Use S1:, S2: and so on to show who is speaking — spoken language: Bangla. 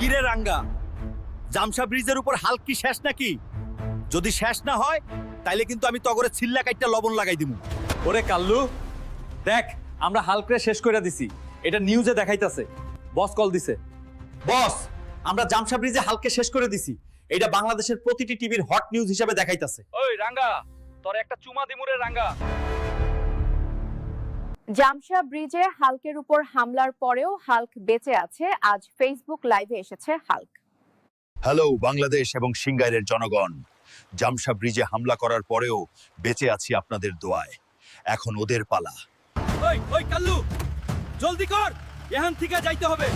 S1: রাঙ্গা? জামশা ব্রিজের উপর হাল্ক কি শেষ নাকি? যদি শেষ না হয়, তাইলে কিন্তু আমি তগরে ছিল্লা কাইটটা লবণ লাগাই দিমু।
S2: ওরে কাল্লু, দেখ, আমরা হালকরে শেষ করে দিছি। এটা নিউজে দেখাইতাছে। বস কল দিছে।
S1: বস, আমরা জামশা ব্রিজে হালকে শেষ করে দিছি। এটা বাংলাদেশের প্রতিটি টিভির হট নিউজ হিসাবে দেখাইতাছে।
S2: ওই রাঙ্গা, তোর একটা চুমা দিমুরে রাঙ্গা।
S3: জামশা ব্রিজে হালকের উপর হামলার পরেও হালক বেঁচে আছে। আজ ফেসবুক লাইভে এসেছে হালক।
S4: হ্যালো বাংলাদেশ এবং সিঙ্গাইরের জনগণ। জামশা ব্রিজে হামলা করার পরেও বেঁচে আছি আপনাদের দোয়ায়। এখন ওদের পালা।
S1: ওই ওই কাল্লু জলদি কর! এখান থেকে যাইতে হবে।